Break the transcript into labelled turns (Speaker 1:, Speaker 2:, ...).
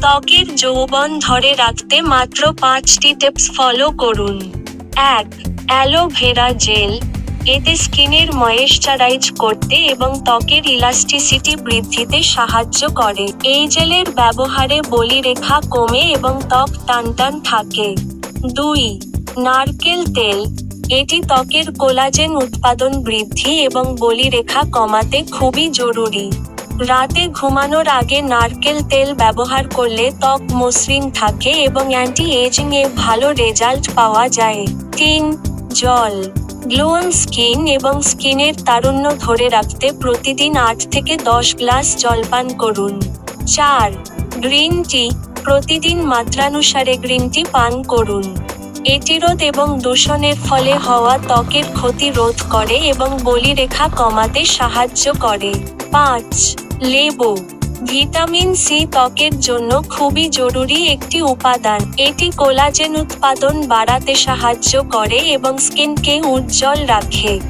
Speaker 1: ত্বকের যৌবন ধরে রাখতে মাত্র পাঁচটি টিপস ফলো করুন। এক, অ্যালোভেরা জেল। এতে স্কিনের ময়েশ্চারাইজ করতে এবং ত্বকের ইলাস্টিসিটি বৃদ্ধিতে সাহায্য করে। এই জেলের ব্যবহারে বলিরেখা কমে এবং ত্বক টানটান থাকে। দুই, নারকেল তেল। এটি ত্বকের কোলাজেন উৎপাদন বৃদ্ধি এবং বলিরেখা কমাতে খুবই জরুরি। রাতে ঘুমানোর আগে নারকেল তেল ব্যবহার করলে ত্বক মসৃণ থাকে এবং অ্যান্টি এজিং এ ভালো রেজাল্ট পাওয়া যায়। তিন, জল। গ্লোয়ন স্কিন এবং স্কিনের তারুণ্য ধরে রাখতে প্রতিদিন আট থেকে দশ গ্লাস জল পান করুন। চার, গ্রিন টি প্রতিদিন মাত্রানুসারে গ্রিন টি পান করুন। এটি রোধ এবং দূষণের ফলে হওয়া ত্বকের ক্ষতি রোধ করে এবং বলিরেখা কমাতে সাহায্য করে। পাঁচ লেবু। ভিটামিন সি ত্বকের জন্য খুবই জরুরি একটি উপাদান। এটি কোলাজেন উৎপাদন বাড়াতে সাহায্য করে এবং স্কিনকে উজ্জ্বল রাখে।